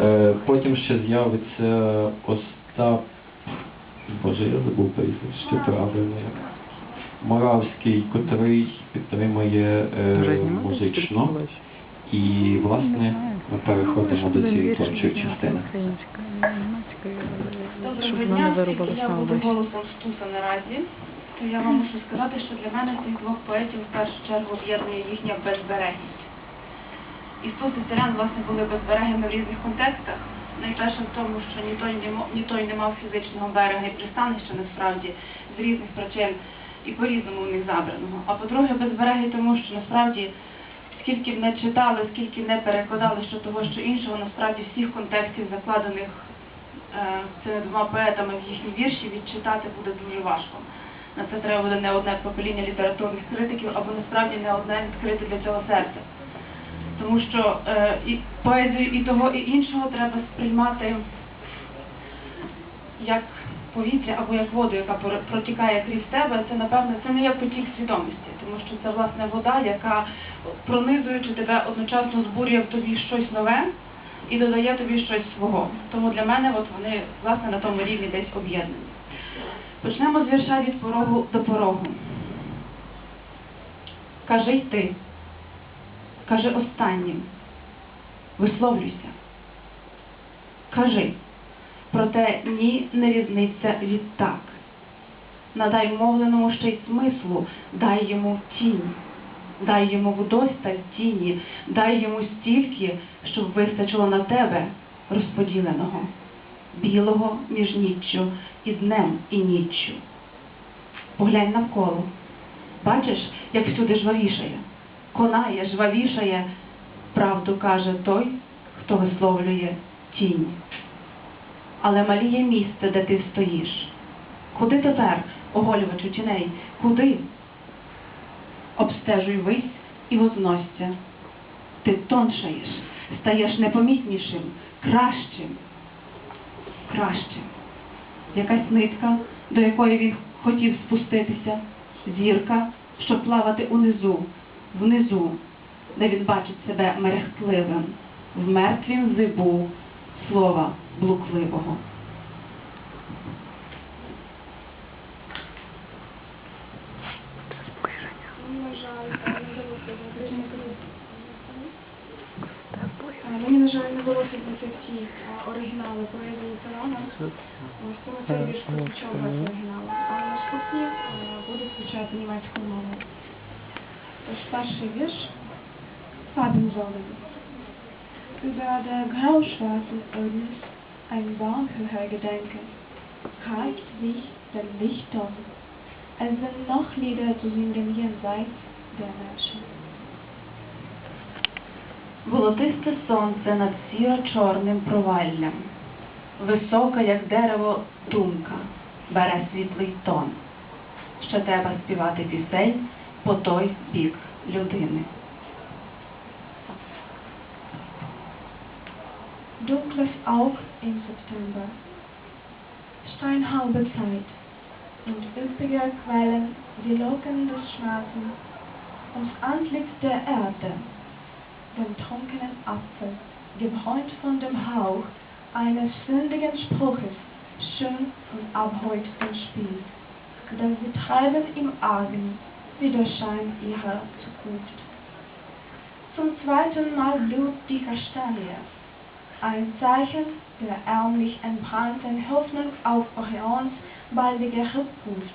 Е, Потім ще з'явиться Остап. Боже, я забув прізвище правильно. Моравський, котрий підтримує е, музично. І, власне, ми переходимо до цієї творчої частини. Доброго Щоб дня, вона не оскільки я саме буду вище. голосом Стуса наразі, то я вам мушу сказати, що для мене цих двох поетів в першу чергу об'єднує їхня безберегість. І Стус і Царян, власне, були безберегими в різних контекстах. Найперше в тому, що ні той, ні той не мав фізичного берега і пристанища насправді з різних причин і по-різному у них забраного. А по-друге, безберегий тому, що насправді скільки б не читали, скільки не перекладали, що того, що іншого, насправді всіх контекстів закладених е, цими двома поетами в їхні вірші відчитати буде дуже важко. На це треба буде не одне покоління літературних критиків, або насправді не одне відкрите для цього серце. Тому що е, і поезію і того, і іншого треба сприймати як повітря або як воду, яка протікає крізь тебе. Це напевно це не є потік свідомості, тому що це власне вода, яка пронизуючи тебе одночасно збурює в тобі щось нове і додає тобі щось свого. Тому для мене от вони власне на тому рівні десь об'єднані. Почнемо з вірша від порогу до порогу. Кажи й ти, кажи останнім, висловлюйся. Кажи, проте ні не різниця від так. Надай мовленому ще й смислу, дай йому тінь, дай йому вдосталь тіні, дай йому стільки, щоб вистачило на тебе розподіленого, білого між ніччю і днем і ніччю. Поглянь навколо. Бачиш, як всюди жвавішає, конає, жвавішає, правду каже той, хто висловлює тінь. Але маліє місце, де ти стоїш. Куди тепер, оголювачу тіней? Куди? Обстежуй вись і возносся. Ти тоншаєш, стаєш непомітнішим, кращим, кращим. Якась нитка, до якої він хотів спуститися, зірка, щоб плавати унизу, внизу, де він бачить себе мерехтливим, в мертвім зибу слова блукливого. Мені, на жаль, не вдалося знайти е, оригінали поезії Тарана. Ось тому цей вірш прозвучав без оригіналу. А наступні будуть звучати німецькою мовою. Перший вірш Farbensäulen. Über der grauschwarzen Ödnis ein Baumhöher Gedenke reicht sich der Lichtturm. Es sind noch Lieder zu singen jenseits der Menschen. Волотисте сонце над сіро-чорним проваллям, висока, як дерево, думка, бере світлий тон. Ще треба співати пісень по той бік людини. Dunkles Auge im September, steinhalbe Zeit und üppige Quellen die Locken des Schmerzens ums Antlitz der Erde, den trunkenen Apfel, gebräunt von dem Hauch eines sündigen Spruches, schön von abheutem Spiel, denn sie treiben im Argen wie der Schein ihrer Zukunft. Zum zweiten Mal blüht die Kastanie, ein Zeichen der ärmlich entbrannten Hoffnung auf Orions baldige Rückkunft.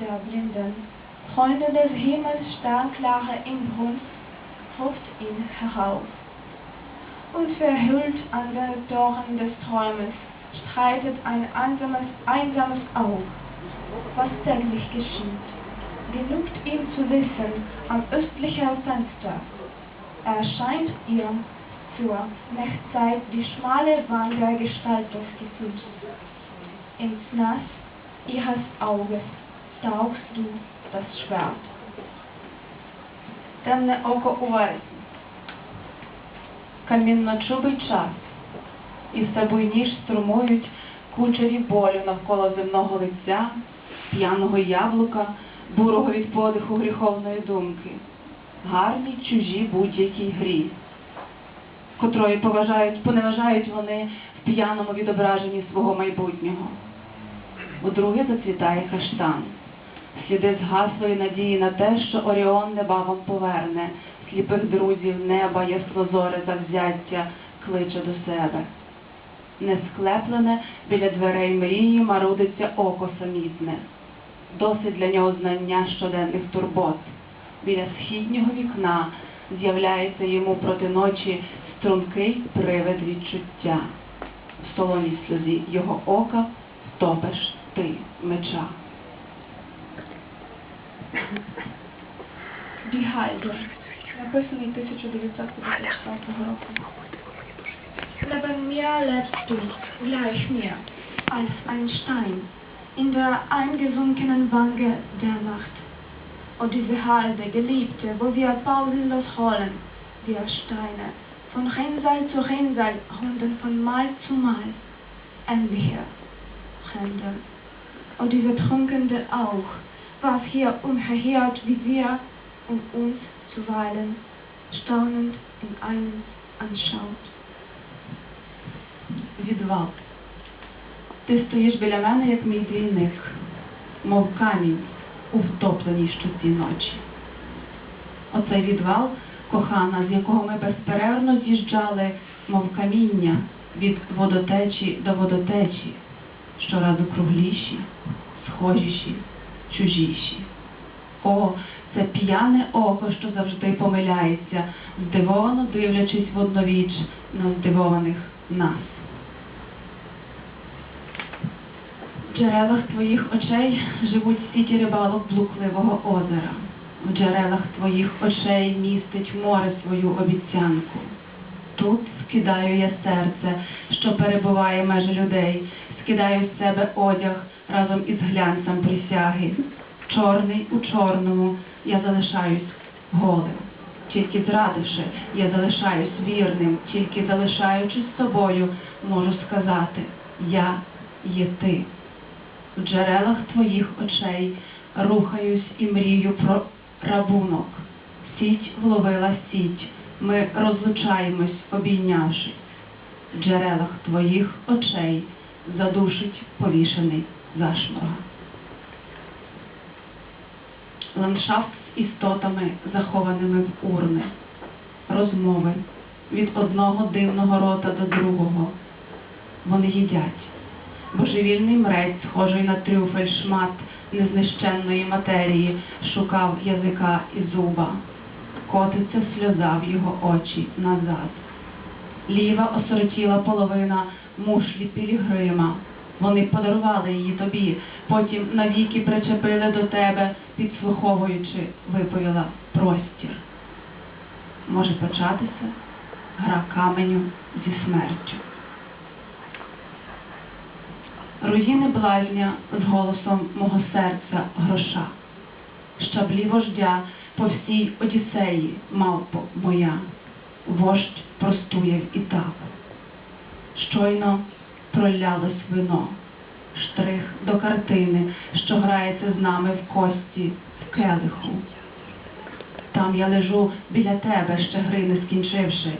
Der blinden Freunde des Himmels sternklare Inbrunst ruft ihn herauf. Und verhüllt an den Toren des Träumes streitet ein einsames, einsames Auge, was täglich geschieht. Genügt ihm zu wissen, am östlichen Fenster erscheint ihr zur Nächtzeit die schmale Wandergestalt des Gefühls. Ins Nass ihres Auges tauchst du das Schwert. Темне око у вересні, камінно-чубий час, і все буйніш струмують кучері болю навколо земного лиця, п'яного яблука, бурого від подиху гріховної думки, гарні чужі будь-якій грі. котрої поважають, поневажають вони в п'яному відображенні свого майбутнього. Удруге зацвітає каштан. Сліди згаслої надії на те, що Оріон небавом поверне, сліпих друзів неба яснозоре завзяття кличе до себе. Несклеплене біля дверей мрії марудиться око самітне. Досить для нього знання щоденних турбот. Біля східнього вікна з'являється йому проти ночі стрункий привид відчуття. В солоній сльозі його ока топиш ти меча. Halde, написаний 1954 року. Neben mir lebst du, gleich mir, als ein Stein, in der eingesunkenen Wange der Nacht. Und diese halbe Geliebte, wo wir pausenlos rollen, wir Steine, von Rinnsal zu Rinnsal, runden von Mal zu Mal, ein Meer, Rinde. Und diese Trunkende auch, was hier umherheert, wie wir um uns zuweilen staunend in allen anschaut. Wie bewahrt. Ти стоїш біля мене, як мій двійник, мов камінь у втопленій щоці ночі. Оцей відвал, кохана, з якого ми безперервно з'їжджали, мов каміння від водотечі до водотечі, щоразу кругліші, схожіші, чужіші. О, це п'яне око, що завжди помиляється, здивовано дивлячись в одновіч на здивованих нас. В джерелах твоїх очей живуть сіті рибалок блукливого озера. В джерелах твоїх очей містить море свою обіцянку. Тут скидаю я серце, що перебуває межі людей, скидаю з себе одяг разом із глянцем присяги. Чорний у чорному я залишаюсь голим. Тільки зрадивши, я залишаюсь вірним, тільки залишаючись собою, можу сказати, я є ти. В джерелах твоїх очей рухаюсь і мрію про рабунок. Сіть вловила сіть, ми розлучаємось, обійнявшись. В джерелах твоїх очей задушить повішений зашморга. Ландшафт з істотами, захованими в урни, розмови від одного дивного рота до другого. Вони їдять. Божевільний мрець, схожий на трюфель шмат незнищенної матерії, шукав язика і зуба. Котиться сльоза в його очі назад. Ліва осиротіла половина мушлі пілігрима. Вони подарували її тобі, потім навіки причепили до тебе, підслуховуючи, виповіла простір. Може початися гра каменю зі смертю. Руїни блазня з голосом мого серця гроша, щаблі вождя по всій Одіссеї, мавпо моя, вождь простує в Ітаку. Щойно пролялось вино, штрих до картини, що грається з нами в кості, в келиху. Там я лежу біля тебе, ще гри не скінчивши,